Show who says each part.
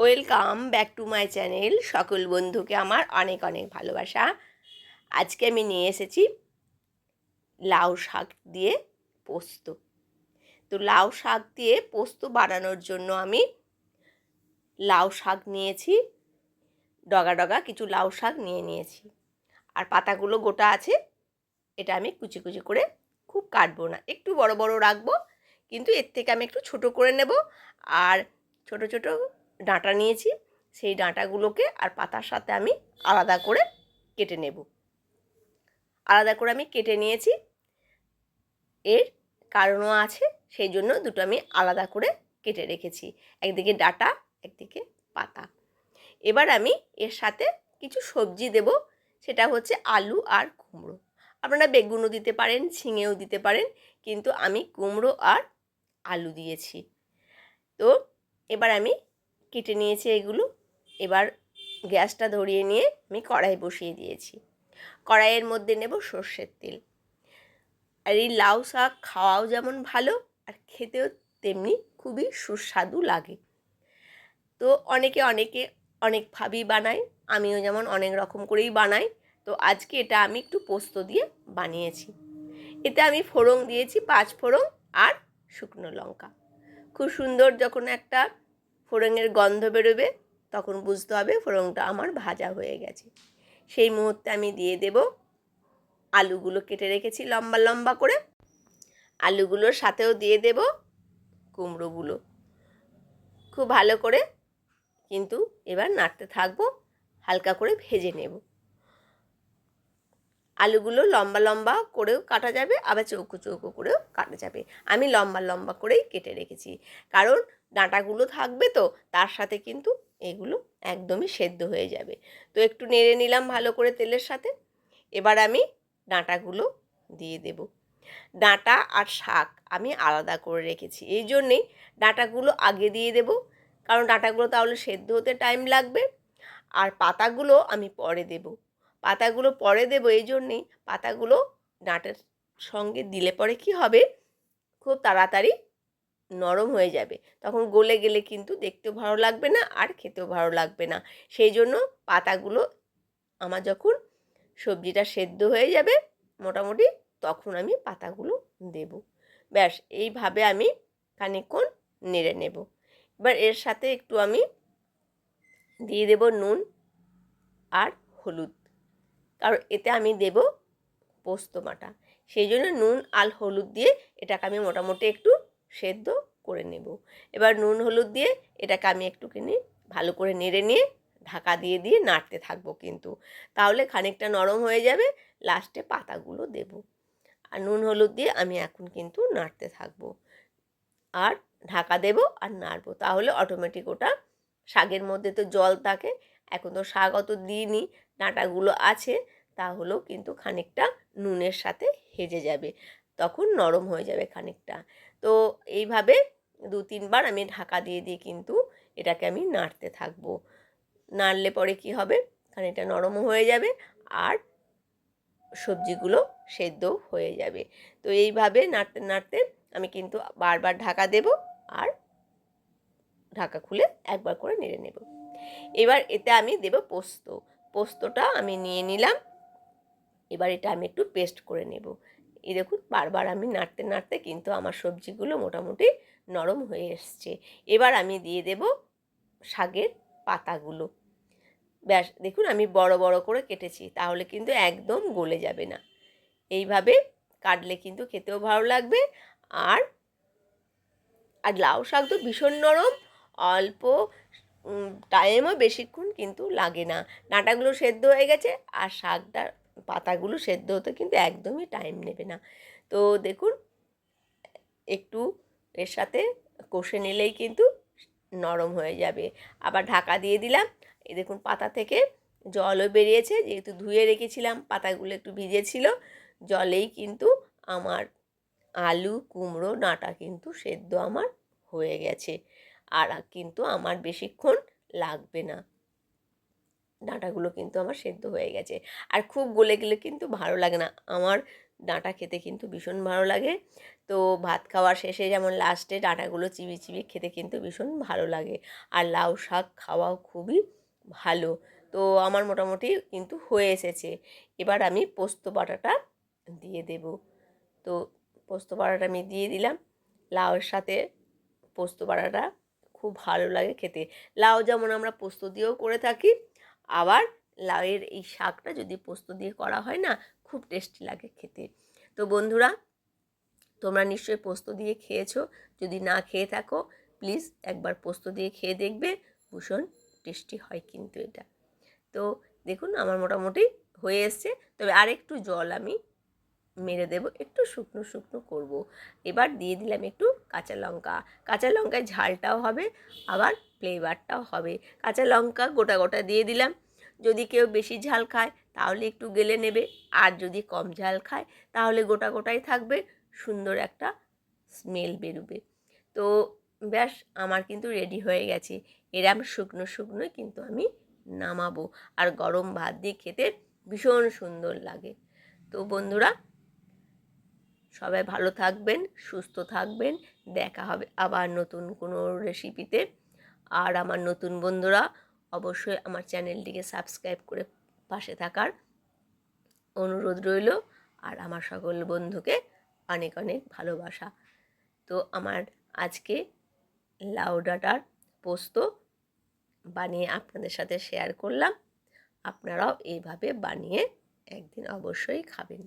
Speaker 1: Welcome back to my channel সকল বন্ধুকে আমার অনেক অনেক ভালোবাসা। আজকে আমি নিয়ে এসেছি লাউ শাক দিয়ে পোস্ত। তো লাউ শাক দিয়ে পোস্ত বানানোর জন্য আমি লাউ শাক নিয়েছি, ডগা ডগা কিছু লাউ শাক নিয়ে নিয়েছি। আর পাতাগুলো গোটা আছে, এটা আমি কুচি কুচি করে খুব কাটবো না। একটু বড় বড় রাখব, কিন্তু এর থেকে আমি একটু ছোট করে নেব। আর ছোট ছোট ডাঁটা নিয়েছি, সেই ডাঁটাগুলোকে আর পাতার সাথে আমি আলাদা করে কেটে নেব। আলাদা করে আমি কেটে নিয়েছি। এর কারণও আছে, সেই জন্য দুটো আমি আলাদা করে কেটে রেখেছি। একদিকে ডাটা, একদিকে পাতা। এবার আমি এর সাথে কিছু সবজি দেব, সেটা হচ্ছে আলু আর কুমড়ো। আপনারা বেগুনও দিতে পারেন, ঝিঙেও দিতে পারেন, কিন্তু আমি কুমড়ো আর আলু দিয়েছি। তো এবার আমি কেটে নিয়েছি এগুলো। এবার গ্যাসটা ধরিয়ে নিয়ে আমি কড়াই বসিয়ে দিয়েছি। কড়াইয়ের মধ্যে নেব সর্ষের তেল। আর এই লাউ শাক খাওয়াও যেমন ভালো, আর খেতেও তেমনি খুবই সুস্বাদু লাগে। তো অনেকে অনেকে অনেকভাবেই বানায়, আমিও যেমন অনেক রকম করেই বানাই। তো আজকে এটা আমি একটু পোস্ত দিয়ে বানিয়েছি। এতে আমি ফোড়ন দিয়েছি, পাঁচ ফোড়ন আর শুকনো লঙ্কা। খুব সুন্দর যখন একটা ফোড়নের গন্ধ বেরোবে, তখন বুঝতে হবে ফোড়নটা আমার ভাজা হয়ে গেছে। সেই মুহূর্তে আমি দিয়ে দেব আলুগুলো কেটে রেখেছি লম্বা লম্বা করে। আলুগুলোর সাথেও দিয়ে দেব কুমড়োগুলো। খুব ভালো করে কিন্তু এবার নাড়তে থাকব, হালকা করে ভেজে নেব। আলুগুলো লম্বা লম্বা করেও কাটা যাবে, আবার চৌকো চৌকো করেও কাটা যাবে। আমি লম্বা লম্বা করেই কেটে রেখেছি। কারণ ডাঁটাগুলো থাকবে তো, তার সাথে কিন্তু এগুলো একদমই সেদ্ধ হয়ে যাবে। তো একটু নেড়ে নিলাম ভালো করে তেলের সাথে। এবার আমি ডাঁটাগুলো দিয়ে দেব। ডাঁটা আর শাক আমি আলাদা করে রেখেছি। এই জন্যেই ডাঁটাগুলো আগে দিয়ে দেব। কারণ ডাঁটাগুলো তাহলে সেদ্ধ হতে টাইম লাগবে। আর পাতাগুলো আমি পরে দেব। পাতাগুলো পরে দেবো এই জন্যেই। পাতাগুলো ডাঁটের সঙ্গে দিলে পরে কি হবে? খুব তাড়াতাড়ি নরম হয়ে যাবে। তখন গলে গেলে কিন্তু দেখতেও ভালো লাগবে না আর খেতেও ভালো লাগবে না। সেই জন্য পাতাগুলো আমার যখন সবজিটা সেদ্ধ হয়ে যাবে মোটামুটি তখন আমি পাতাগুলো দেব। ব্যাস, এইভাবে আমি খানিকক্ষণ নেড়ে নেব। এবার এর সাথে একটু আমি দিয়ে দেব নুন আর হলুদ। কারণ এতে আমি দেব পোস্ত বাটা। সেই জন্য নুন আর হলুদ দিয়ে এটাকে আমি মোটামুটি একটু সেদ্ধ করে নেব। এবার নুন, হলুদ দিয়ে এটাকে আমি একটুখানি ভালো করে নেড়ে নিয়ে ঢাকা দিয়ে দিয়ে নাড়তে থাকব কিন্তু। তাহলে খানিকটা নরম হয়ে যাবে, লাস্টে পাতাগুলো দেব। আর নুন, হলুদ দিয়ে আমি এখন কিন্তু নাড়তে থাকব। আর ঢাকা দেব আর নাড়বো। তাহলে অটোমেটিক ওটা শাকের মধ্যে তো জল থাকে এখন তো শাক অত দিইনি, ডাঁটাগুলো আছে তাহলেও কিন্তু খানিকটা নুনের সাথে হেজে যাবে, তখন নরম হয়ে যাবে খানিকটা। তো এইভাবে দু তিনবার আমি ঢাকা দিয়ে দিয়ে কিন্তু এটাকে আমি নাড়তে থাকব। নাড়লে পরে কি হবে? খানিকটা নরমও হয়ে যাবে আর সবজিগুলো সেদ্ধ হয়ে যাবে। তো এইভাবে নাড়তে নাড়তে আমি কিন্তু বারবার ঢাকা দেব আর ঢাকা খুলে একবার করে নেড়ে নেব। এবার এতে আমি দেব পোস্ত। পোস্তটা আমি নিয়ে নিলাম। এবার এটা আমি একটু পেস্ট করে নেব। এই দেখুন, বারবার আমি নাড়তে নাড়তে কিন্তু আমার সবজিগুলো মোটামুটি নরম হয়ে এসছে। এবার আমি দিয়ে দেব শাকের পাতাগুলো। ব্যাস, দেখুন আমি বড় বড় করে কেটেছি, তাহলে কিন্তু একদম গলে যাবে না। এইভাবে কাটলে কিন্তু খেতেও ভালো লাগবে। আর আর লাউ শাক তো ভীষণ নরম, অল্প টাইমও বেশিক্ষণ কিন্তু লাগে না। ডাঁটাগুলো সেদ্ধ হয়ে গেছে আর শাকটা, পাতাগুলো সেদ্ধ হতে কিন্তু একদমই টাইম নেবে না। তো দেখুন, একটু এর সাথে কষে নিলেই কিন্তু নরম হয়ে যাবে। আবার ঢাকা দিয়ে দিলাম। এই দেখুন, পাতা থেকে জলও বেরিয়েছে। যেহেতু ধুয়ে রেখেছিলাম, পাতাগুলো একটু ভিজেছিল, জলেই কিন্তু আমার আলু, কুমড়ো, ডাঁটা কিন্তু সেদ্ধ আমার হয়ে গেছে। আর কিন্তু আমার বেশিক্ষণ লাগবে না। ডাঁটাগুলো কিন্তু আমার সেদ্ধ হয়ে গেছে। আর খুব গলে গেলে কিন্তু ভালো লাগে না। আমার ডাঁটা খেতে কিন্তু ভীষণ ভালো লাগে। তো ভাত খাওয়ার শেষে যেমন লাস্টে ডাঁটাগুলো চিবি চিবি খেতে কিন্তু ভীষণ ভালো লাগে। আর লাউ শাক খাওয়াও খুবই ভালো। তো আমার মোটামুটি কিন্তু হয়ে এসেছে। এবার আমি পোস্ত বাটাটা দিয়ে দেব। তো পোস্ত বাটাটা আমি দিয়ে দিলাম। লাউয়ের সাথে পোস্ত বাটাটা খুব ভালো লাগে খেতে। লাউ যেমন আমরা পোস্ত দিয়েও করে থাকি, আবার লাউয়ের এই শাকটা যদি পোস্ত দিয়ে করা হয় না, খুব টেস্টি লাগে খেতে। তো বন্ধুরা, তোমরা নিশ্চয়ই পোস্ত দিয়ে খেয়েছো। যদি না খেয়ে থাকো প্লিজ একবার পোস্ত দিয়ে খেয়ে দেখবে, ভীষণ টেস্টি হয় কিন্তু এটা। তো দেখুন, আমার মোটামুটি হয়ে এসছে। তবে আর একটু জল আমি মেরে দেব, একটু শুকনো শুকনো করব। এবার দিয়ে দিলাম একটু কাঁচা লঙ্কা। কাঁচা লঙ্কায় ঝালটাও হবে, আবার ফ্লেভারটাও হবে। কাঁচা লঙ্কা গোটা গোটা দিয়ে দিলাম। যদি কেউ বেশি ঝাল খায়, তাহলে একটু গেলে নেবে। আর যদি কম ঝাল খায়, তাহলে গোটা গোটাই থাকবে, সুন্দর একটা স্মেল বেরোবে। তো ব্যাস, আমার কিন্তু রেডি হয়ে গেছে। এরম শুকনো শুকনোই কিন্তু আমি নামাবো। আর গরম ভাত দিয়ে খেতে ভীষণ সুন্দর লাগে। তো বন্ধুরা সবাই ভালো থাকবেন, সুস্থ থাকবেন। দেখা হবে আবার নতুন কোনো রেসিপিতে আর আমার নতুন বন্ধুরা অবশ্যই আমার চ্যানেলটিকে সাবস্ক্রাইব করে পাশে থাকার অনুরোধ রইল। আর আমার সকল বন্ধুকে অনেক অনেক ভালোবাসা। তো আমার আজকে লাউ ডাঁটার পোস্ত বানিয়ে আপনাদের সাথে শেয়ার করলাম। আপনারাও এইভাবে বানিয়ে একদিন অবশ্যই খাবেন।